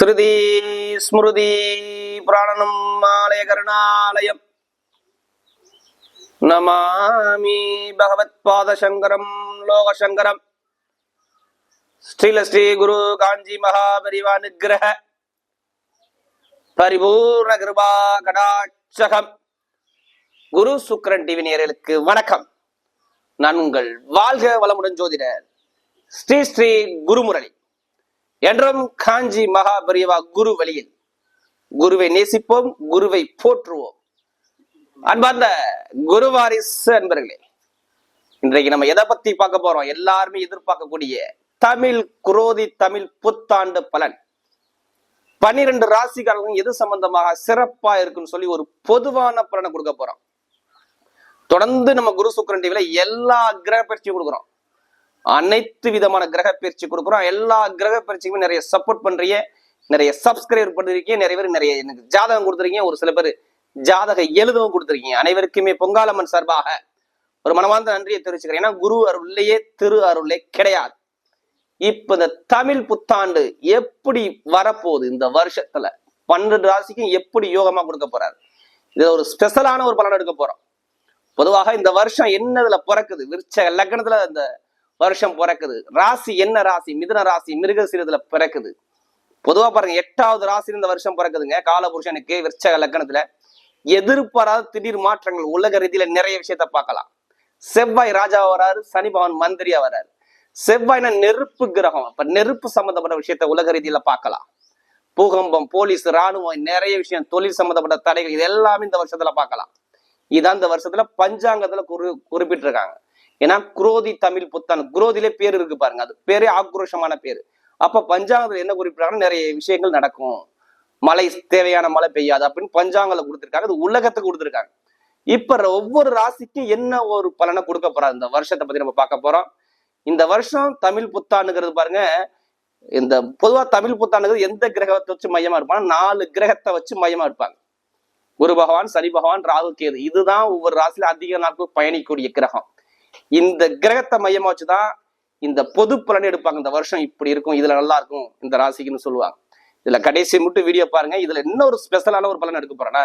ஸ்ருதி ஸ்மிருதி புராணனும் ஆலய கருணாலயம். நமாமி பகவத் பாதசங்கரம் லோகசங்கரம். ஸ்ரீல ஸ்ரீ குரு காஞ்சி மகாபரிவா நிகிரக பரிபூர்ண கிருபா கடாட்சகம். குரு சுக்கரன் டிவி நேரலுக்கு வணக்கம். நான் உங்கள் வாழ்க வளமுடன் ஜோதிடர் ஸ்ரீ ஸ்ரீ குருமுரளி. என்றும் காஞ்சி மகாபரிவா குரு வழியில். குருவை நேசிப்போம் குருவை போற்றுவோம். அன்பார்ந்த குருவாரிஸ் அன்பர்களே இன்றைக்கு நம்ம எதை பத்தி பார்க்க போறோம்? எல்லாருமே எதிர்பார்க்கக்கூடிய தமிழ் குரோதி தமிழ் புத்தாண்டு பலன். பன்னிரண்டு ராசிக்காரர்களும் எது சம்பந்தமாக சிறப்பா இருக்குன்னு சொல்லி ஒரு பொதுவான பலனை கொடுக்க போறோம். தொடர்ந்து நம்ம குரு சுக்கரன் டிவில எல்லா கிரக பயிற்சியும் கொடுக்குறோம். அனைத்து விதமான கிரக பயிற்சி கொடுக்குறோம். எல்லா கிரக பயிற்சிக்குமே நிறைய சப்போர்ட் பண்றீங்க. நிறைய சப்ஸ்கிரைப் பண்ணிருக்கீங்க நிறைய பேர் நிறைய எனக்கு ஜாதகம் கொடுத்துருக்கீங்க. ஒரு சில பேர் ஜாதக எழுதவும் கொடுத்துருக்கீங்க. அனைவருக்குமே பொங்காலம்மன் சார்பாக ஒரு மனமார்ந்த நன்றியை தெரிவிச்சுக்கிறேன். ஏன்னா குரு அருள்லையே திரு அருளே கிடையாது. இப்ப இந்த தமிழ் புத்தாண்டு எப்படி வரப்போகுது? இந்த வருஷத்துல பன்னெண்டு ராசிக்கும் எப்படி யோகமா கொடுக்க போறாரு? இதுல ஒரு ஸ்பெஷலான ஒரு பலன் எடுக்க போறோம். பொதுவாக இந்த வருஷம் என்னதுல பிறக்குது? விருச்ச லக்னத்துல இந்த வருஷம் பிறக்குது. ராசி என்ன ராசி? மிதுன ராசி மிருகசீரத்துல பிறக்குது. பொதுவா பாருங்க எட்டாவது ராசி இந்த வருஷம் பிறக்குதுங்க. காலபுருஷனுக்கு விருச்சக லக்னத்துல எதிர்பாராத திடீர் மாற்றங்கள் உலக ரீதியில நிறைய விஷயத்த பார்க்கலாம். செவ்வாய் ராஜா வராரு சனி பவன் மந்திரியா வராரு. செவ்வாய்னா நெருப்பு கிரகம். அப்ப நெருப்பு சம்பந்தப்பட்ட விஷயத்த உலக ரீதியில பார்க்கலாம். பூகம்பம் போலீஸ் ராணுவம் நிறைய விஷயம் தொழில் சம்பந்தப்பட்ட தடைகள் இது எல்லாமே இந்த வருஷத்துல பார்க்கலாம். இதான் இந்த வருஷத்துல பஞ்சாங்கத்துல குறி குறிப்பிட்டிருக்காங்க. ஏன்னா குரோதி தமிழ் புத்தன் குரோதிலே பேர் இருக்கு பாருங்க அது பேரே ஆக்ரோஷமான பேர். அப்ப பஞ்சாங்கத்துல என்ன குறிப்பிட்டாங்கன்னா நிறைய விஷயங்கள் நடக்கும். மழை தேவையான மழை பெய்யாது அப்படின்னு பஞ்சாங்கல கொடுத்துருக்காங்க அது உலகத்துக்கு கொடுத்துருக்காங்க. இப்ப ஒவ்வொரு ராசிக்கும் என்ன ஒரு பலனை கொடுக்க போறாரு? இந்த வருஷத்தை பத்தி நம்ம பார்க்க போறோம். இந்த வருஷம் தமிழ் புத்தாண்டுங்கிறது பாருங்க இந்த பொதுவா தமிழ் புத்தாண்டுங்கிறது எந்த கிரகத்தை வச்சு மையமா இருப்பாங்க நாலு கிரகத்தை வச்சு மையமா இருப்பாங்க. குரு பகவான் சனி பகவான் ராகு கேது. இதுதான் ஒவ்வொரு ராசியில அதிக நாட்கள் பயணிக்கக்கூடிய கிரகம். இந்த கிரகத்தை மையமா வச்சுதான் இந்த பொது பலன் எடுப்பாங்க. இந்த வருஷம் இப்படி இருக்கும் இதுல நல்லா இருக்கும் இந்த ராசிக்குன்னு சொல்லுவாங்க. இதுல கடைசி மட்டும் வீடியோ பாருங்க. இதுல என்ன ஒரு ஸ்பெஷலான ஒரு பலன் எடுக்க போறேன்னா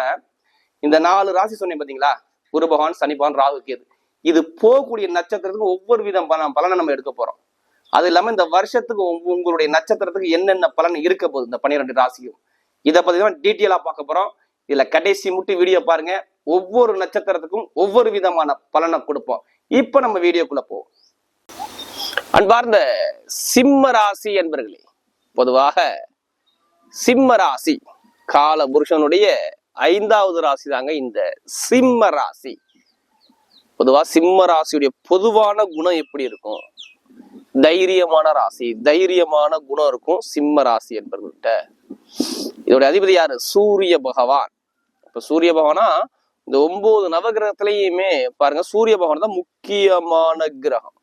இந்த நாலு ராசி சொன்னேன் பாத்தீங்களா? குரு பகவான் சனி பகவான் ராகு கேது. இது போகக்கூடிய நட்சத்திரத்துக்கு ஒவ்வொரு விதம் பலனை நம்ம எடுக்க போறோம். அது இல்லாம இந்த வருஷத்துக்கு உங்களுடைய நட்சத்திரத்துக்கு என்னென்ன பலன் இருக்க போகுது? இந்த பன்னிரெண்டு ராசியும் இதை பத்தி தான் டீட்டெயிலா பார்க்க போறோம். இதுல கடைசி மட்டும் வீடியோ பாருங்க. ஒவ்வொரு நட்சத்திரத்துக்கும் ஒவ்வொரு விதமான பலனை கொடுப்போம். இப்ப நம்ம வீடியோக்குள்ள போவோம். அன்பார்ந்த சிம்ம ராசி என்பர்களே பொதுவாக சிம்ம ராசி கால புருஷனுடைய ஐந்தாவது ராசி தாங்க இந்த சிம்ம ராசி. பொதுவா சிம்ம ராசியுடைய பொதுவான குணம் எப்படி இருக்கும்? தைரியமான ராசி தைரியமான குணம் இருக்கும் சிம்ம ராசி என்பவர்கள்ட்ட. இதோட அதிபதி யாரு? சூரிய பகவான். இப்ப சூரிய பகவானா இந்த ஒன்பது நவகிரகத்திலையுமே பாருங்க சூரிய பகவான் தான் முக்கியமான கிரகம்.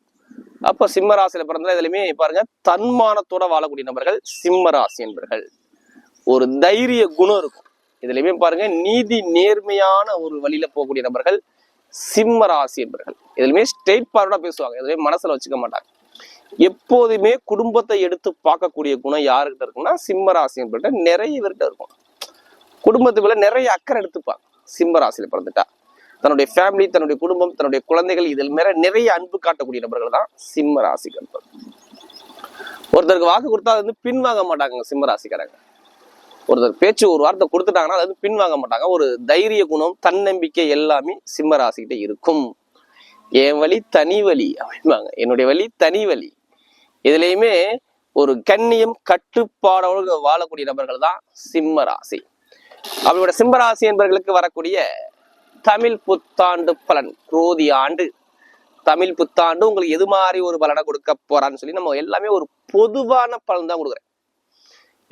அப்ப சிம்ம ராசியில பிறந்தா இதுலயுமே பாருங்க தன்மானத்தோட வாழக்கூடிய நபர்கள் சிம்ம ராசி என்பர்கள். ஒரு தைரிய குணம் இருக்கும். இதுலயுமே பாருங்க நீதி நேர்மையான ஒரு வழியில போகக்கூடிய நபர்கள் சிம்ம ராசி என்பர்கள். இதுலயுமே ஸ்டேட் பார்வர்டா பேசுவாங்க. இதுலயுமே மனசுல வச்சுக்க மாட்டாங்க. எப்போதுமே குடும்பத்தை எடுத்து பார்க்கக்கூடிய குணம் யாருக்கிட்ட இருக்குன்னா சிம்ம ராசி என்பர்கிட்ட நிறைய பேர்கிட்ட இருக்கும். குடும்பத்துக்குள்ள நிறைய அக்கறை எடுத்துப்பாங்க. சிம்ம ராசியில பிறந்துட்டா. தன்னுடைய ஃபேமிலி தன்னுடைய குடும்பம் தன்னுடைய குழந்தைகள் இதில் மேல நிறைய அன்பு காட்டக்கூடிய நபர்கள் தான் சிம்ம ராசிக்காரர்கள் ஒருத்தருக்கு வாக்கு கொடுத்தா அது வந்து பின்வாங்க மாட்டாங்க சிம்ம ராசிக்காரங்க. ஒருத்தர் பேச்சு ஒரு வார்த்தை கொடுத்துட்டாங்கன்னா அது வந்து பின்வாங்க மாட்டாங்க. ஒரு தைரிய குணம் தன்னம்பிக்கை எல்லாமே சிம்ம ராசிக்கிட்ட இருக்கும். என் வழி தனி வழி அப்படிம்பாங்க. என்னுடைய வழி தனி வழி. இதுலயுமே ஒரு கண்ணியம் கட்டுப்பாடோடு வாழக்கூடிய நபர்கள் தான் சிம்ம ராசி. அவர்களோட சிம்பராசி என்பவர்களுக்கு வரக்கூடிய தமிழ் புத்தாண்டு பலன் குரோதி ஆண்டு. தமிழ் புத்தாண்டு உங்களுக்கு எது மாதிரி ஒரு பலனை கொடுக்க போறான்னு சொல்லி நம்ம எல்லாமே ஒரு பொதுவான பலன் தான் கொடுக்குறேன்.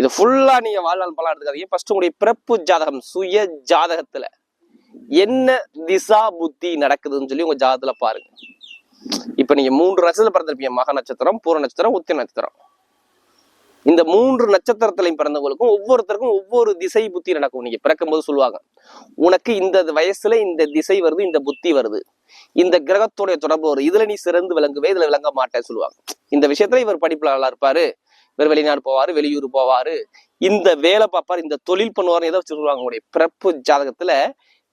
இது ஃபுல்லா நீங்க வாழ்நாள் பலன் எடுத்துக்காதீங்க. ஃபர்ஸ்ட் உங்களுடைய பிறப்பு ஜாதகம் சுய ஜாதகத்துல என்ன திசா புத்தி நடக்குதுன்னு சொல்லி உங்க ஜாதகத்துல பாருங்க. இப்ப நீங்க மூன்று நட்சத்திரம் பிறந்திருப்பீங்க. மக நட்சத்திரம் பூர நட்சத்திரம் உத்திர நட்சத்திரம். இந்த மூன்று நட்சத்திரத்திலையும் பிறந்தவங்களுக்கும் ஒவ்வொருத்தருக்கும் ஒவ்வொரு திசை புத்தி நடக்கும். நீங்க பிறக்கும்போது சொல்லுவாங்க உனக்கு இந்த வயசுல இந்த திசை வருது இந்த புத்தி வருது. இந்த கிரகத்தோடைய தொடர்பு வருது. இதுல நீ சிறந்து விளங்குவே இதுல விளங்க மாட்டேன்னு சொல்லுவாங்க. இந்த விஷயத்துல இவர் படிப்புல நல்லா இருப்பாரு. இவர் வெளிநாடு போவாரு வெளியூர் போவாரு. இந்த வேலை பார்ப்பாரு இந்த தொழில் பண்ணுவார் எதை வச்சு சொல்லுவாங்க. உங்களுடைய பிறப்பு ஜாதகத்துல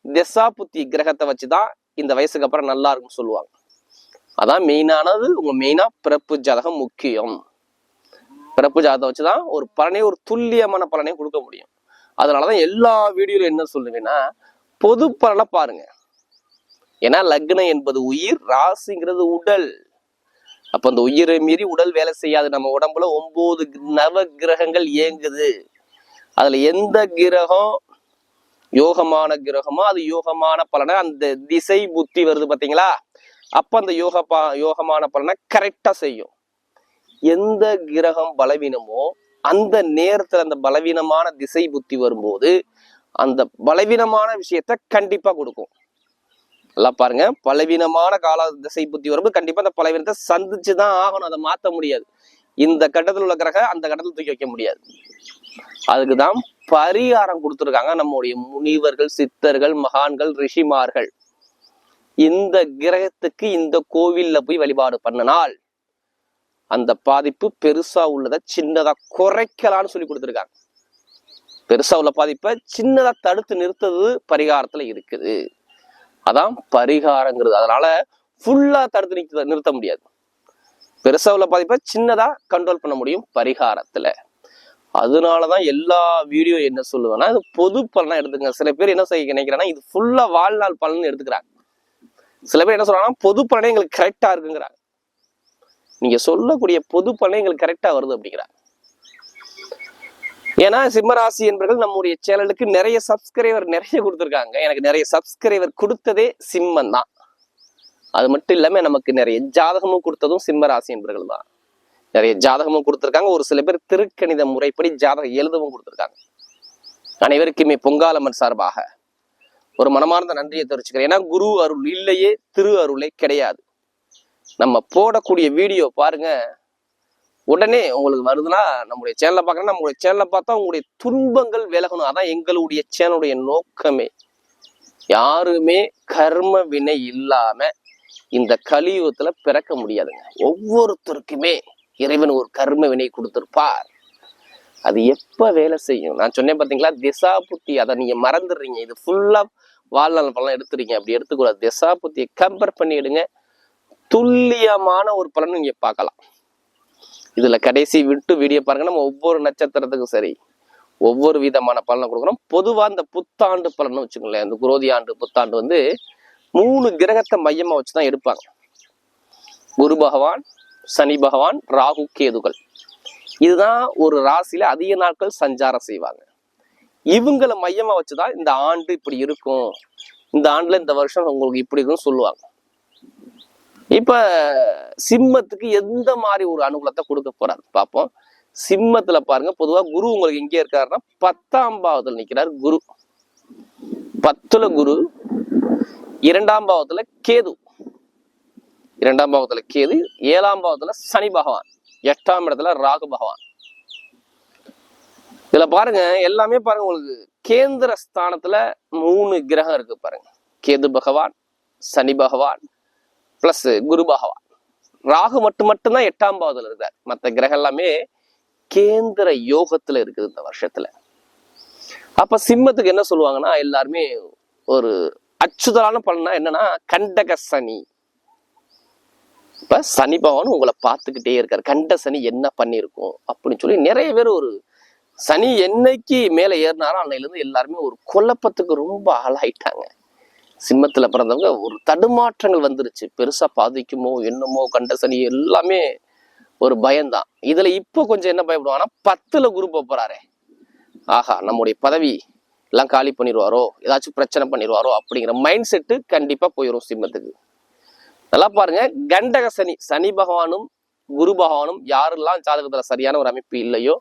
திசா புத்தி கிரகத்தை வச்சுதான் இந்த வயசுக்கு அப்புறம் நல்லா இருக்கும்னு சொல்லுவாங்க. அதான் மெயினானது உங்க மெயினா பிறப்பு ஜாதகம் முக்கியம். பிறப்பு ஜாதம் வச்சு தான் ஒரு பலனை ஒரு துல்லியமான பலனையும் கொடுக்க முடியும். அதனாலதான் எல்லா வீடியோவில் என்ன சொல்லுவேன்னா பொது பலனை பாருங்க. ஏன்னா லக்னம் என்பது உயிர் ராசிங்கிறது உடல். அப்ப அந்த உயிரை மீறி உடல் வேலை செய்யாது. நம்ம உடம்புல ஒன்பது நவ கிரகங்கள் இயங்குது. அதுல எந்த கிரகம் யோகமான கிரகமோ அது யோகமான பலனை அந்த திசை புத்தி வருது பாத்தீங்களா? அப்ப அந்த யோக பா யோகமான பலனை கரெக்டா செய்யும். எந்த கிரகம் பலவீனமோ அந்த நேரத்துல அந்த பலவீனமான திசை புத்தி வரும்போது அந்த பலவீனமான விஷயத்த கண்டிப்பா கொடுக்கும். நல்லா பாருங்க. பலவீனமான கால திசை புத்தி வரும்போது கண்டிப்பா அந்த பலவீனத்தை சந்திச்சுதான் ஆகணும். அதை மாத்த முடியாது. இந்த கட்டத்தில் உள்ள கிரக அந்த கட்டத்தில் தூக்கி வைக்க முடியாது. அதுக்குதான் பரிகாரம் கொடுத்துருக்காங்க நம்முடைய முனிவர்கள் சித்தர்கள் மகான்கள் ரிஷிமார்கள். இந்த கிரகத்துக்கு இந்த கோவில்ல போய் வழிபாடு பண்ணினால் அந்த பாதிப்பு பெருசா உள்ளதை சின்னதா குறைக்கலான்னு சொல்லி கொடுத்துருக்காங்க. பெருசா உள்ள பாதிப்பை சின்னதா தடுத்து நிறுத்துறது பரிகாரத்துல இருக்குது. அதான் பரிகாரங்கிறது. அதனால ஃபுல்லா தடுத்து நிறுத்த நிறுத்த முடியாது. பெருசா உள்ள பாதிப்பை சின்னதா கண்ட்ரோல் பண்ண முடியும் பரிகாரத்துல. அதனாலதான் எல்லா வீடியோ என்ன சொல்லுவேன்னா இது பொது பலனா எடுத்துங்க சில பேர் என்ன செய்ய நினைக்கிறேன்னா இது ஃபுல்லா வாழ்நாள் பலன் எடுத்துக்கிறாங்க. சில பேர் என்ன சொல்றாங்கன்னா பொது பலனே எங்களுக்கு கரெக்டா இருக்குங்கிறாங்க. நீங்க சொல்லக்கூடிய பொது பலன் எங்களுக்கு கரெக்டா வருது அப்படிங்கிறாங்க ஏன்னா சிம்மராசி என்பர்கள் நம்முடைய சேனலுக்கு நிறைய சப்ஸ்கிரைபர் நிறைய கொடுத்துருக்காங்க. எனக்கு நிறைய சப்ஸ்கிரைபர் கொடுத்ததே சிம்மன் தான். அது மட்டும் இல்லாம நமக்கு நிறைய ஜாதகமும் கொடுத்ததும் சிம்மராசி என்பவர்கள் தான். நிறைய ஜாதகமும் கொடுத்துருக்காங்க. ஒரு சில பேர் திருக்கணித முறைப்படி ஜாதகம் எழுதவும் கொடுத்துருக்காங்க. அனைவருக்குமே பொங்காலம்மன் சார்பாக ஒரு மனமார்ந்த நன்றியை தெரிவிச்சுக்கிறேன். ஏன்னா குரு அருள் இல்லையே திரு அருளே கிடையாது. நம்ம போடக்கூடிய வீடியோ பாருங்க. உடனே உங்களுக்கு வருதுன்னா நம்முடைய சேனலை பார்க்கணும் நம்மளுடைய சேனலை பார்த்தா உங்களுடைய துன்பங்கள் விலகணும். அதான் எங்களுடைய சேனலுடைய நோக்கமே. யாருமே கர்ம வினை இல்லாம இந்த கலியுகத்துல பிறக்க முடியாதுங்க. ஒவ்வொருத்தருக்குமே இறைவன் ஒரு கர்ம வினை கொடுத்துருப்பார். அது எப்ப வேலை செய்யும்? நான் சொன்னேன் பாத்தீங்களா திசா புத்தி அதை நீங்க மறந்துடுறீங்க. இது ஃபுல்லா வாழ்நாள் பழம் எடுத்துறீங்க. அப்படி எடுத்துக்கூடாது திசா புத்தியை கம்பேர் பண்ணிடுங்க. துல்லியமான ஒரு பலன் நீங்க பார்க்கலாம். இதுல கடைசி விட்டு வீடியோ பாருங்க. நம்ம ஒவ்வொரு நட்சத்திரத்துக்கும் சரி ஒவ்வொரு விதமான பலனை கொடுக்குறோம் பொதுவா இந்த புத்தாண்டு பலன்னு வச்சுக்கோங்களேன். இந்த குரோதி ஆண்டு புத்தாண்டு வந்து மூணு கிரகத்தை மையமா வச்சுதான் எடுப்பாங்க. குரு பகவான் சனி பகவான் ராகு கேதுகள் இதுதான் ஒரு ராசியில அதிக நாட்கள் சஞ்சாரம் செய்வாங்க. இவங்களை மையமா வச்சுதான் இந்த ஆண்டு இப்படி இருக்கும். இந்த ஆண்டுல இந்த வருஷம் உங்களுக்கு இப்படி இருக்கும்னு சொல்லுவாங்க. இப்ப சிம்மத்துக்கு எந்த மாதிரி ஒரு அனுகூலத்தை கொடுக்க போறாரு? பார்ப்போம். சிம்மத்துல பாருங்க பொதுவா குரு உங்களுக்கு எங்கே இருக்காருன்னா பத்தாம் பாவத்துல நிக்கிறார் குரு. பத்துல குரு இரண்டாம் பாவத்துல கேது. இரண்டாம் பாவத்துல கேது ஏழாம் பாவத்துல சனி பகவான் எட்டாம் இடத்துல ராகு பகவான். இதுல பாருங்க எல்லாமே பாருங்க உங்களுக்கு கேந்திர ஸ்தானத்துல மூணு கிரகம் இருக்கு பாருங்க. கேது பகவான் சனி பகவான் பிளஸ் குரு பகவான். ராகு மட்டும் மட்டும்தான் எட்டாம் பாவத்துல இருக்கார். மற்ற கிரகம் எல்லாமே கேந்திர யோகத்துல இருக்குது இந்த வருஷத்துல. அப்ப சிம்மத்துக்கு என்ன சொல்லுவாங்கன்னா எல்லாருமே ஒரு அச்சுதலான பலனா என்னன்னா கண்டக சனி. இப்ப சனி பகவான் உங்களை பார்த்துக்கிட்டே இருக்காரு. கண்ட சனி என்ன பண்ணியிருக்கும் அப்படின்னு சொல்லி நிறைய பேர் ஒரு சனி என்னைக்கு மேல ஏறினாரோ அன்னையில இருந்து எல்லாருமே ஒரு குழப்பத்துக்கு ரொம்ப ஆளாயிட்டாங்க. சிம்மத்தில் பிறந்தவங்க ஒரு தடுமாற்றங்கள் வந்துருச்சு. பெருசாக பாதிக்குமோ என்னமோ கண்ட சனி எல்லாமே ஒரு பயம்தான். இதில் இப்போ கொஞ்சம் என்ன பயப்படுவாங்கன்னா பத்தில் குரு போகிறாரே ஆஹா நம்முடைய பதவி எல்லாம் காலி பண்ணிடுவாரோ ஏதாச்சும் பிரச்சனை பண்ணிடுவாரோ அப்படிங்கிற மைண்ட் செட்டு கண்டிப்பாக போயிடும் சிம்மத்துக்கு. நல்லா பாருங்க கண்டக சனி சனி பகவானும் குரு பகவானும் யாரெல்லாம் ஜாதகத்தில் சரியான ஒரு அமைப்பு இல்லையோ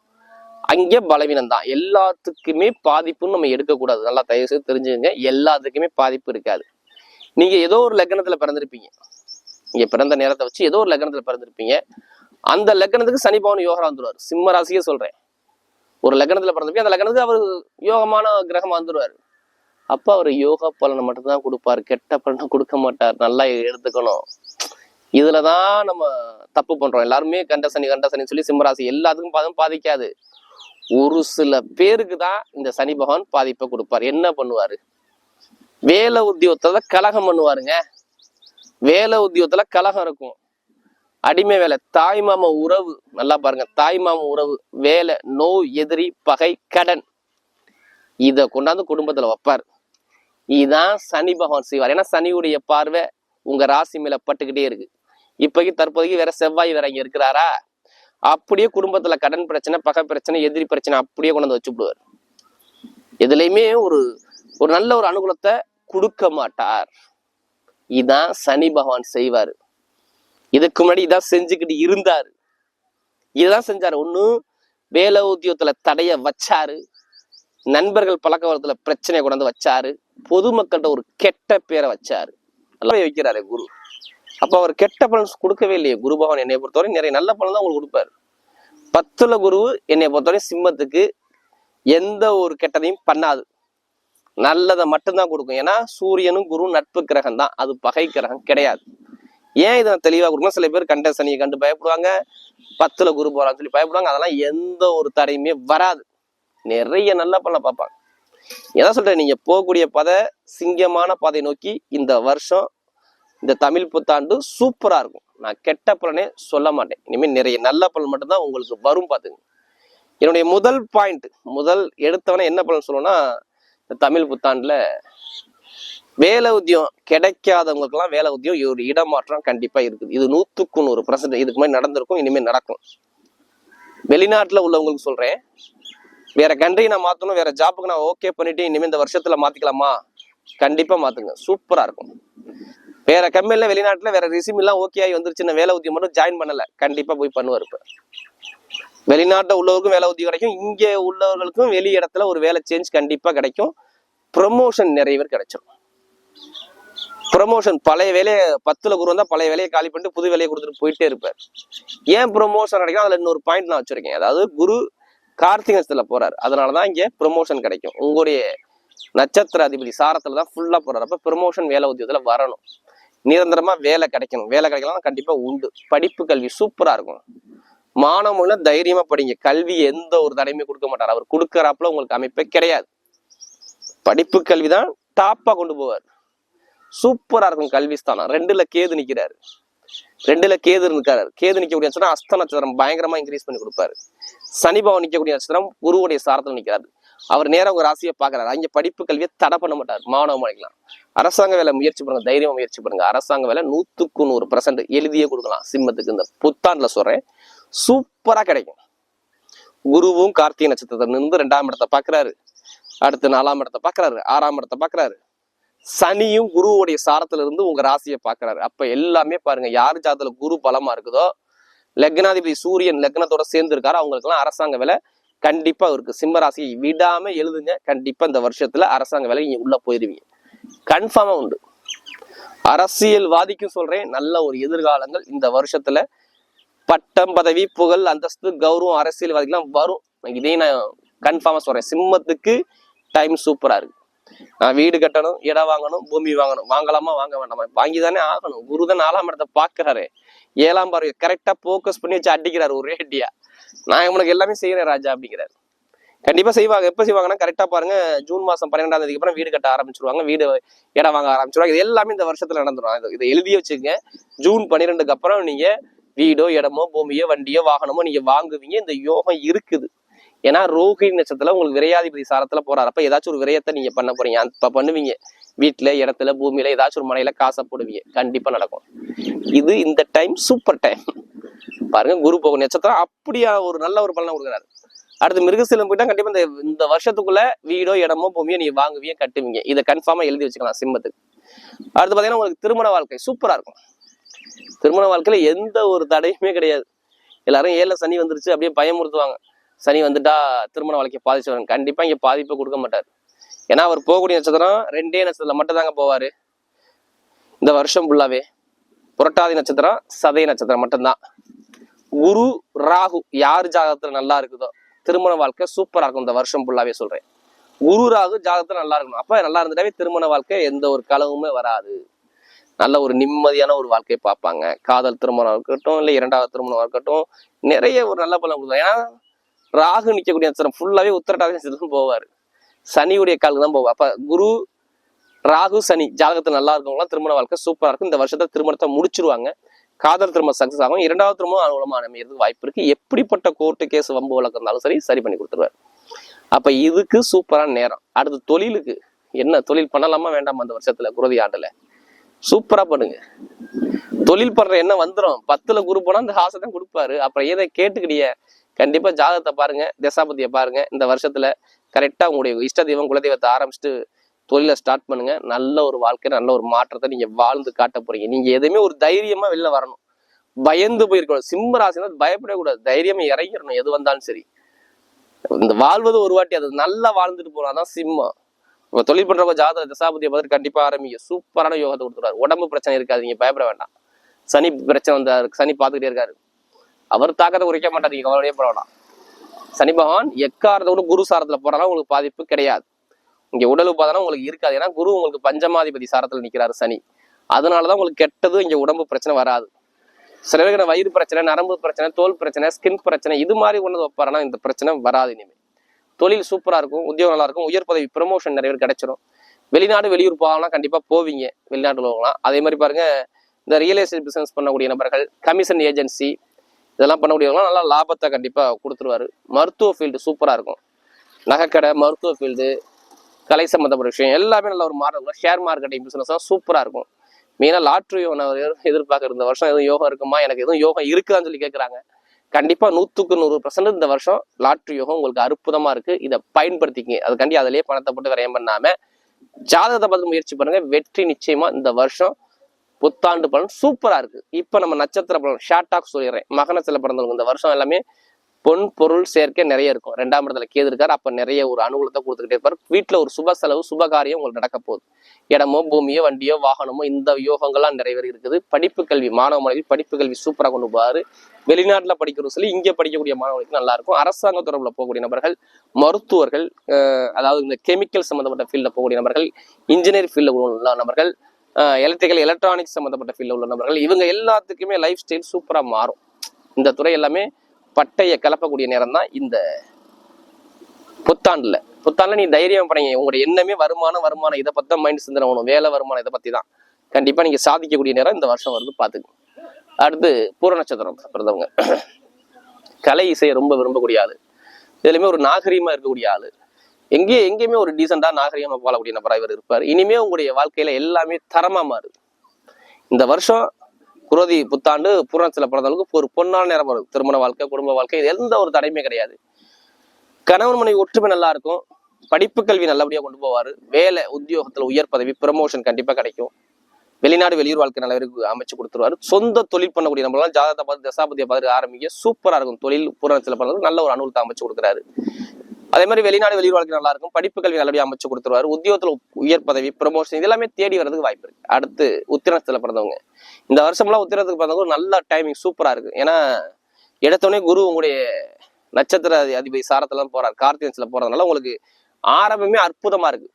அங்கே பலவீனம் தான். எல்லாத்துக்குமே பாதிப்புன்னு நம்ம எடுக்கக்கூடாது. நல்லா தயவு செய்து தெரிஞ்சுங்க எல்லாத்துக்குமே பாதிப்பு இருக்காது. நீங்க ஏதோ ஒரு லக்னத்துல பிறந்திருப்பீங்க. நீங்க பிறந்த நேரத்தை வச்சு ஏதோ ஒரு லக்னத்துல பிறந்திருப்பீங்க. அந்த லக்னத்துக்கு சனி பவன் யோகா வந்துருவாரு. சிம்ம ராசியே சொல்றேன். ஒரு லக்னத்துல பிறந்திருப்பீங்க அந்த லக்னத்துக்கு அவர் யோகமான கிரகமா வந்துருவாரு. அப்ப அவர் யோகா பலனை மட்டும்தான் கொடுப்பாரு. கெட்ட பலனை கொடுக்க மாட்டார். நல்லா எடுத்துக்கணும். இதுலதான் நம்ம தப்பு பண்றோம். எல்லாருமே கண்ட சனி கண்ட சனி சொல்லி சிம்மராசி எல்லாத்துக்கும் பாதம் பாதிக்காது. ஒரு சில பேருக்கு தான் இந்த சனி பகவான் பாதிப்பை கொடுப்பார். என்ன பண்ணுவாரு? வேலை உத்தியோகத்துல கலகம் பண்ணுவாருங்க. வேலை உத்தியோகத்துல கலகம் இருக்கும். அடிமை வேலை தாய் மாம உறவு நல்லா பாருங்க தாய் மாம உறவு வேலை நோய் எதிரி பகை கடன். இதை கொண்டாந்து குடும்பத்துல வைப்பார். இதுதான் சனி பகவான் செய்வார். ஏன்னா சனியுடைய பார்வை உங்க ராசி மேல பட்டுக்கிட்டே இருக்கு. இப்போதைக்கு தற்போதைக்கு வேற செவ்வாய் வேற இங்க இருக்கிறாரா? அப்படியே குடும்பத்துல கடன் பிரச்சனை பகை பிரச்சனை எதிரி பிரச்சனை அப்படியே கொண்டு வந்து வச்சுப்படுவார். எதுலையுமே ஒரு ஒரு நல்ல ஒரு அனுகூலத்தை கொடுக்க மாட்டார். இதான் சனி பகவான் செய்வாரு. இதுக்கு முன்னாடி இதான் செஞ்சுக்கிட்டு இருந்தாரு. இதுதான் செஞ்சாரு. ஒண்ணு வேலை உத்தியோகத்துல தடைய வச்சாரு. நண்பர்கள் பழக்க வரத்துல பிரச்சனையை கொண்டாந்து வச்சாரு. பொதுமக்கள்கிட்ட ஒரு கெட்ட பேரை வச்சாரு. எல்லாம் வைக்கிறாரு குரு. அப்போ அவர் கெட்ட பலன் கொடுக்கவே இல்லையே. குரு பகவான் என்னை பொறுத்தவரை நிறைய நல்ல பலன் தான் உங்களுக்கு கொடுப்பாரு. பத்துல குரு என்னை பொறுத்தவரை சிம்மத்துக்கு எந்த ஒரு கெட்டதையும் பண்ணாது. நல்லதை மட்டும்தான் கொடுக்கும். ஏன்னா சூரியனும் குரு நட்பு கிரகம் தான். அது பகை கிரகம் கிடையாது. ஏன் இதை தெளிவாக கொடுக்கணும்? சில பேர் கண்ட சனியை கண்டு பயப்படுவாங்க. பத்துல குரு போறான்னு சொல்லி பயப்படுவாங்க. அதெல்லாம் எந்த ஒரு தடையுமே வராது. நிறைய நல்ல பலனை பார்ப்பாங்க. என்ன சொல்றேன். நீங்க போகக்கூடிய பதை சிங்கமான பாதை நோக்கி இந்த வருஷம் இந்த தமிழ் புத்தாண்டு சூப்பராக இருக்கும். நான் கெட்ட பலனே சொல்ல மாட்டேன். இனிமேல் நிறைய நல்ல பலன் மட்டும்தான் உங்களுக்கு வரும் பார்த்துங்க என்னுடைய முதல் பாயிண்ட் முதல் எடுத்தவனே என்ன பலன் சொல்லணும்னா இந்த தமிழ் புத்தாண்டில் வேலை உத்தியம் கிடைக்காதவங்களுக்கெல்லாம் வேலை உத்தியம் ஒரு இடமாற்றம் கண்டிப்பாக இருக்குது. இது நூற்றுக்கு நூறு பர்சன்ட் இதுக்கு மாதிரி நடந்திருக்கும் இனிமேல் நடக்கும். வெளிநாட்டில் உள்ளவங்களுக்கு சொல்கிறேன் வேற கண்ட்ரி நான் மாற்றணும் வேற ஜாப்புக்கு நான் ஓகே பண்ணிட்டு இனிமேல் இந்த வருஷத்தில் மாற்றிக்கலாமா கண்டிப்பாக மாற்றுங்க சூப்பராக இருக்கும். வேற கம்பெனில வெளிநாட்டுல வேற ரிசிம் எல்லாம் ஓகே ஆகி வந்துருச்சு. வேலை உத்தியம் மட்டும் ஜாயின் பண்ணல. கண்டிப்பா போய் பண்ணுவார் இப்ப. வெளிநாட்டில் உள்ளவருக்கும் வேலை உத்தியம் கிடைக்கும். இங்க உள்ளவர்களுக்கும் வெளி இடத்துல ஒரு வேலை சேஞ்ச் கண்டிப்பா கிடைக்கும். ப்ரமோஷன் நிறைய பேர் கிடைச்சிடும் ப்ரமோஷன் பழைய வேலையை பத்துல குரு வந்தா பழைய வேலையை காலி பண்ணிட்டு புது வேலையை கொடுத்துட்டு போயிட்டே இருப்பார். ஏன் ப்ரொமோஷன் கிடைக்கும் அதுல இன்னொரு பாயிண்ட் நான் வச்சிருக்கேன். அதாவது குரு கார்த்திகத்துல போறாரு. அதனாலதான் இங்க ப்ரொமோஷன் கிடைக்கும். உங்களுடைய நட்சத்திர அதிபதி சாரத்துல தான் ஃபுல்லா போறாரு. அப்ப ப்ரொமோஷன் வேலை உத்தியோகத்துல வரணும். நிரந்தரமா வேலை கிடைக்கணும். வேலை கிடைக்கலாம் கண்டிப்பா உண்டு. படிப்பு கல்வி சூப்பரா இருக்கும். மாணவங்கள தைரியமா படிங்க. கல்வி எந்த ஒரு தடையுமே கொடுக்க மாட்டார். அவர் கொடுக்கறாப்புல உங்களுக்கு அமைப்பே கிடையாது. படிப்பு கல்வி தான் டாப்பா கொண்டு போவார். சூப்பரா இருக்கும் கல்வி ஸ்தானம். ரெண்டுல கேது நிக்கிறாரு. ரெண்டுல கேது இருக்காரு. கேது நிக்கக்கூடிய நட்சத்திரம் அஸ்த நட்சத்திரம் பயங்கரமா இன்க்ரீஸ் பண்ணி கொடுப்பாரு. சனி பவன் நிக்கக்கூடிய நட்சத்திரம் குருவுடைய சாரத்தில் நிக்கிறாரு. அவர் நேரம் உங்க ராசியை பாக்குறாரு அங்க படிப்பு கல்வியை தடை பண்ண மாட்டார். மாணவ மாணிக்கலாம் அரசாங்க வேலை முயற்சி பண்ணுங்க தைரியமா முயற்சி பண்ணுங்க. அரசாங்க வேலை நூத்துக்கு நூறு பர்சன்ட் எழுதியே கொடுக்கலாம். சிம்மத்துக்கு இந்த புத்தாண்டுல சொல்றேன். சூப்பரா கிடைக்கும். குருவும் கார்த்திகை நட்சத்திரத்தை இருந்து ரெண்டாம் இடத்தை பாக்குறாரு அடுத்து நாலாம் இடத்தை பாக்குறாரு ஆறாம் இடத்தை பாக்குறாரு சனியும் குருவுடைய சாரத்துல இருந்து உங்க ராசியை பாக்குறாரு அப்ப எல்லாமே பாருங்க யார் ஜாதத்துல குரு பலமா இருக்குதோ லக்னாதிபதி சூரியன் லக்னத்தோட சேர்ந்து இருக்காரு அவங்களுக்கு எல்லாம் அரசாங்க வேலை கண்டிப்பா இருக்கு. சிம்ம விடாமல் விடாம எழுதுங்க. கண்டிப்பா இந்த வருஷத்துல அரசாங்க வேலை நீங்க உள்ள போயிருவீங்க. கன்ஃபார்மா உண்டு. அரசியல்வாதிக்கும் சொல்றேன். நல்ல ஒரு எதிர்காலங்கள். இந்த வருஷத்துல பட்டம் பதவி புகழ் அந்தஸ்து கௌரவம் அரசியல்வாதிகள்லாம் வரும். இதையும் நான் கன்ஃபார்மா சொல்றேன். சிம்மத்துக்கு டைம் சூப்பரா இருக்கு. நான் வீடு கட்டணும் இடம் வாங்கணும் பூமி வாங்கணும். வாங்கலாமா வாங்க வேண்டாமா? வாங்கி தானே ஆகணும். குரு தான் நாலாம் இடத்தை பார்க்குறாரு. ஏழாம் பார்வை. கரெக்டா ஃபோக்கஸ் பண்ணி வச்சு அடிக்கிறாரு ஒரே அடியா. நான் உனக்கு எல்லாமே செய்யறேன் ராஜா அப்படிங்கிறார். கண்டிப்பா செய்வாங்க. எப்போ செய்வாங்கன்னா கரெக்டா பாருங்க ஜூன் மாதம் பன்னெண்டாம் தேதிக்கு அப்புறம் வீடு கட்ட ஆரம்பிச்சிருவாங்க. வீடு இடம் வாங்க ஆரம்பிச்சிருவாங்க. இது எல்லாமே இந்த வருஷத்துல நடந்துரும். இது- இதை எழுதி வச்சுக்கங்க ஜூன் பன்னிரெண்டுக்கு அப்புறம் நீங்க வீடோ இடமோ பூமியோ வண்டியோ வாகனமோ நீங்க வாங்குவீங்க. இந்த யோகம் இருக்குது. ஏன்னா ரோஹிணி நட்சத்திரத்துல உங்களுக்கு விரையாதிபதி சாரத்துல போறாரு. அப்ப ஏதாச்சும் ஒரு விரயத்தை நீங்க பண்ண போறீங்க. அப்ப பண்ணுவீங்க. வீட்டுல இடத்துல பூமியில ஏதாச்சும் ஒரு மனையில காசை போடுவீங்க. கண்டிப்பா நடக்கும். இது இந்த டைம் சூப்பர் டைம் பாருங்க குரு போகும் நட்சத்திரம் அப்படியா ஒரு நல்ல ஒரு பலனை கொடுக்குறாரு. அடுத்து மிருகசீலம் போயிட்டா கண்டிப்பா இந்த இந்த வருஷத்துக்குள்ள வீடோ இடமோ பூமியோ நீங்க வாங்குவீங்க கட்டுவீங்க. இதை கன்ஃபார்மா எழுதி வச்சுக்கலாம் சிம்மத்துக்கு. அடுத்து பாத்தீங்கன்னா உங்களுக்கு திருமண வாழ்க்கை சூப்பரா இருக்கும். திருமண வாழ்க்கையில எந்த ஒரு தடையுமே கிடையாது. எல்லாரும் ஏழு சனி வந்துருச்சு அப்படியே பயமுறுத்துவாங்க. சனி வந்துட்டா திருமண வாழ்க்கை பாதிச்சு வரும். கண்டிப்பா இங்க பாதிப்பை கொடுக்க மாட்டார். ஏன்னா அவர் போகக்கூடிய நட்சத்திரம் ரெண்டே நட்சத்திரத்தில் மட்டும் தாங்க இந்த வருஷம் ஃபுல்லாகவே புரட்டாதி நட்சத்திரம் சதய நட்சத்திரம் மட்டும்தான். குரு ராகு யார் ஜாதகத்தில் நல்லா இருக்குதோ திருமண வாழ்க்கை சூப்பராக இருக்கும். இந்த வருஷம் ஃபுல்லாகவே சொல்கிறேன் குரு ராகு ஜாதகத்தில் நல்லா இருக்கணும். அப்போ நல்லா இருந்துட்டாவே திருமண வாழ்க்கை எந்த ஒரு களவுமே வராது. நல்ல ஒரு நிம்மதியான ஒரு வாழ்க்கையை பார்ப்பாங்க. காதல் திருமணம் இருக்கட்டும் இல்லை இரண்டாவது திருமணம் இருக்கட்டும் நிறைய ஒரு நல்ல பலன் கொடுக்கும் ஏன்னா ராகு நிற்கக்கூடிய நட்சத்திரம் ஃபுல்லாகவே உத்திரட்டாதி நட்சத்திரம் போவார். சனியுடைய காலுக்கு தான் போவார் அப்ப குரு ராகு சனி ஜாதகத்துல நல்லா இருக்கவங்களாம் திருமண வாழ்க்கை சூப்பரா இருக்கும். இந்த வருஷத்தை திருமணத்தை முடிச்சிருவாங்க. காதல் திரும்ப சக்சஸ் ஆகும். இரண்டாவது திருமணம் அனுகூலமாக அமையிறதுக்கு வாய்ப்பு இருக்கு. எப்படிப்பட்ட கோர்ட்டு கேஸ் வம்பு வழக்கு இருந்தாலும் சரி சரி பண்ணி கொடுத்துருவாரு. அப்ப இதுக்கு சூப்பரான நேரம். அடுத்து தொழிலுக்கு என்ன தொழில் பண்ணலாமா வேண்டாமா அந்த வருஷத்துல குருதி ஆண்டுல? சூப்பரா பண்ணுங்க. தொழில் பண்ற என்ன வந்துடும் பத்துல குரு போனா அந்த ஆசை தான் கொடுப்பாரு. அப்புறம் எதை கேட்டுக்கிட்டிய கண்டிப்பாக ஜாதகத்தை பாருங்கள் தசாபதியை பாருங்கள் இந்த வருஷத்தில் கரெக்டாக உங்களுடைய இஷ்ட தெய்வம் குலதெய்வத்தை ஆரம்பிச்சுட்டு தொழிலை ஸ்டார்ட் பண்ணுங்க. நல்ல ஒரு வாழ்க்கை நல்ல ஒரு மாற்றத்தை நீங்கள் வாழ்ந்து காட்ட போறீங்க. நீங்கள் எதுவுமே ஒரு தைரியமாக வெளில வரணும். பயந்து போயிருக்கணும். சிம்ம ராசினா பயப்படக்கூடாது. தைரியமா இறங்கிடணும் எது வந்தாலும் சரி. இந்த வாழ்வது ஒரு வாட்டி அது நல்லா வாழ்ந்துட்டு போகலாம் தான் சிம்மம். இப்போ தொழில் பண்ணுறவங்க ஜாதக தசாபதியை பார்த்து கண்டிப்பாக ஆரம்பிங்க. சூப்பரான யோகத்தை கொடுத்துருவாரு. உடம்பு பிரச்சனை இருக்காது நீங்கள் பயப்பட வேண்டாம். சனி பிரச்சனை வந்தார் சனி பார்த்துக்கிட்டே இருக்காரு. அவர் தாக்கத்தை குறைக்க மாட்டார் நீங்க கவலையே போடலாம் சனி பகவான் எக்காரத்தோட குரு சாரத்துல போறதுனால உங்களுக்கு பாதிப்பு கிடையாது. இங்க உடல் உபாதானம் உங்களுக்கு இருக்காது. ஏன்னா குரு உங்களுக்கு பஞ்சமாதிபதி சாரத்துல நிக்கிறாரு சனி. அதனாலதான் உங்களுக்கு கெட்டது இங்க உடம்பு பிரச்சனை வராது. சில பேருக்கு வயிறு பிரச்சனை நரம்பு பிரச்சனை தோல் பிரச்சனை ஸ்கின் பிரச்சனை இது மாதிரி ஒண்ணு வைப்பாருன்னா இந்த பிரச்சனை வராது இனிமேல் தொழில் சூப்பரா இருக்கும் உத்தியோகம் நல்லா இருக்கும் உயர் பதவி ப்ரமோஷன் நிறைய பேர் கிடைச்சிரும். வெளிநாடு வெளியூர் போகலாம் கண்டிப்பா போவீங்க வெளிநாட்டுல போகலாம். அதே மாதிரி பாருங்க இந்த ரியல் எஸ்டேட் பிசினஸ் பண்ணக்கூடிய நபர்கள் கமிஷன் ஏஜென்சி இதெல்லாம் பண்ணக்கூடியவங்களாம் நல்லா லாபத்தை கண்டிப்பாக கொடுத்துருவாரு. மருத்துவ ஃபீல்டு சூப்பராக இருக்கும். நகைக்கடை மருத்துவ ஃபீல்டு கலை சம்மந்தப்பட்ட விஷயம் எல்லாமே நல்ல ஒரு மாற்றம் ஷேர் மார்க்கெட்டிங் பிஸ்னஸ்லாம் சூப்பராக இருக்கும். மெயினாக லாட்ரி எதிர்பார்க்குற இந்த வருஷம் எதுவும் யோகம் இருக்குமா? எனக்கு எதுவும் யோகம் இருக்குதான்னு சொல்லி கேட்குறாங்க கண்டிப்பாக நூற்றுக்கு நூறு பர்சன்ட் இந்த வருஷம் லாட்ரி யோகம் உங்களுக்கு அற்புதமாக இருக்குது இதை பயன்படுத்திக்கங்க. அதுக்காண்டி அதிலேயே பணத்தை போட்டு விரயம் பண்ணாமல் ஜாதகத்தை பார்த்து முயற்சி பண்ணுங்கள் வெற்றி நிச்சயமாக இந்த வருஷம் புத்தாண்டு பலன் சூப்பரா இருக்கு. இப்ப நம்ம நட்சத்திர பலன் ஷார்ட்டாக் சொல்லிடுறேன். மகனத்துல பிறந்தவங்க இந்த வருஷம் எல்லாமே பொன் பொருள் சேர்க்கை நிறைய இருக்கும். ரெண்டாம் இடத்துல கேது இருக்காரு. அப்ப நிறைய ஒரு அனுகூலத்தை கொடுத்துக்கிட்டே இருப்பார். வீட்டுல ஒரு சுப செலவு சுபகாரியம் உங்களுக்கு நடக்க போகுது. இடமோ பூமியோ வண்டியோ வாகனமோ இந்த யோகங்கள்லாம் நிறைவேறி இருக்குது. படிப்பு கல்வி மாணவ மாணவி படிப்பு கல்வி சூப்பரா கொண்டு போவாரு. வெளிநாட்டுல படிக்கிறது சொல்லி இங்கே படிக்கக்கூடிய மாணவர்களுக்கு நல்லா இருக்கும். அரசாங்க தொடர்புல போகக்கூடிய நபர்கள் மருத்துவர்கள் அதாவது இந்த கெமிக்கல் சம்பந்தப்பட்ட ஃபீல்ட்ல போகக்கூடிய நபர்கள் இன்ஜினியர் ஃபீல்ட்ல உள்ள நபர்கள் எலக்ட்ரிக்கல் எலக்ட்ரானிக்ஸ் சம்பந்தப்பட்ட ஃபீல்டில் உள்ள நபர்கள் இவங்க எல்லாத்துக்குமே லைஃப் ஸ்டைல் சூப்பரா மாறும். இந்த துறை எல்லாமே பட்டையை கலப்பக்கூடிய நேரம் தான் இந்த புத்தாண்டுல. புத்தாண்டுல நீ தைரியம் பண்ணீங்க உங்களுடைய எண்ணமே வருமானம் வருமானம் இதை பத்தி மைண்ட் சிந்தனை வேணும் வேலை வருமானம் இதை பற்றி தான் கண்டிப்பா நீங்க சாதிக்கக்கூடிய நேரம் இந்த வருஷம் வருது பார்த்துக்கணும் அடுத்து பூர நட்சத்திரம் பிறந்தவங்க. கலை இசையை ரொம்ப விரும்பக்கூடிய ஆள். இதுலையுமே ஒரு நாகரீகமாக இருக்கக்கூடிய ஆளு. எங்கேயும் எங்கேயுமே ஒரு டீசெண்டாக நாகரீகமா வாழக்கூடிய நபராக இவர் இருப்பார். இனிமே உங்களுடைய வாழ்க்கையில எல்லாமே தரமா மாறுது. இந்த வருஷம் குரோதி புத்தாண்டு பூரணத்தில் பிறந்தவங்களுக்கு ஒரு பொன்னான நேரம் வரும். திருமண வாழ்க்கை குடும்ப வாழ்க்கை இது எந்த ஒரு தடையுமே கிடையாது. கணவன் மனைவி ஒற்றுமை நல்லா இருக்கும். படிப்பு கல்வி நல்லபடியா கொண்டு போவாரு. வேலை உத்தியோகத்துல உயர் பதவி ப்ரமோஷன் கண்டிப்பா கிடைக்கும். வெளிநாடு வெளியூர் வாழ்க்கை நல்லவருக்கு அமைச்சு கொடுத்துருவாரு. சொந்த தொழில் பண்ணக்கூடிய நம்மளாம் ஜாதகத்தை பார்த்து தசாபதியை பார்த்து ஆரம்பிக்க சூப்பரா இருக்கும். தொழில் பூரணத்தில் பிறந்தது நல்ல ஒரு அனுகூலத்தை அமைச்சு கொடுக்குறாரு. அதே மாதிரி வெளிநாடு வெளியூர் வாழ்க்கை நல்லா இருக்கும் படிப்பு கல்வி நல்லபடியாக அமைச்சு கொடுத்துருவாரு. உத்தியோகத்தில் உயர் பதவி ப்ரமோஷன் இதெல்லாமே தேடி வர்றதுக்கு வாய்ப்பு இருக்கு. அடுத்து உத்திரத்துல பிறந்தவங்க. இந்த வருஷம்லாம் உத்திரத்துக்கு பிறந்தவங்க நல்ல டைமிங் சூப்பரா இருக்கு. ஏன்னா எடுத்தோடனே குரு உங்களுடைய நட்சத்திர அதிபதி சாரத்துல போறாரு. கார்த்திகன்ஸ்ல போறதுனால உங்களுக்கு ஆரம்பமே அற்புதமா இருக்கு.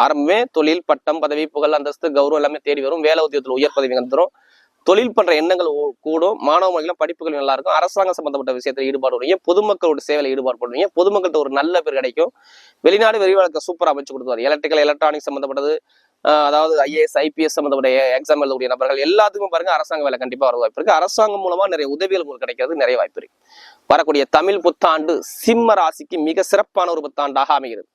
ஆரம்பமே தொழில் பட்டம் பதவி புகழ் அந்தஸ்து கௌரவம் எல்லாமே தேடி வரும். வேலை உத்தியோகத்துல உயர் பதவி வந்துடும் தொழில் பண்ற எண்ணங்கள் கூடும். மாணவ மொழிகளும் படிப்புகள் நல்லா இருக்கும் அரசாங்கம் சம்பந்தப்பட்ட விஷயத்துல ஈடுபாடு வருவீங்க பொதுமக்களோட சேவையில ஈடுபாடு பண்ணுவீங்க பொதுமக்கள்கிட்ட ஒரு நல்ல பேர் கிடைக்கும். வெளிநாடு விரிவாக்க சூப்பர் அமைச்சு கொடுத்துருவார். எலக்ட்ரிக்கல் எலக்ட்ரானிக் சம்பந்தப்பட்டது அதாவது ஐஏஎஸ் ஐபிஎஸ் சம்பந்தப்பட்ட எக்ஸாம் எழுதக்கூடிய நபர்கள் எல்லாத்துக்கும் பாருங்க அரசாங்க வேலை கண்டிப்பா வர வாய்ப்பு இருக்கு. அரசாங்கம் மூலமா நிறைய உதவிகள் உங்களுக்கு கிடைக்கிறது நிறைய வாய்ப்பு இருக்கு. வரக்கூடிய தமிழ் புத்தாண்டு சிம்ம ராசிக்கு மிக சிறப்பான ஒரு புத்தாண்டாக அமைகிறது.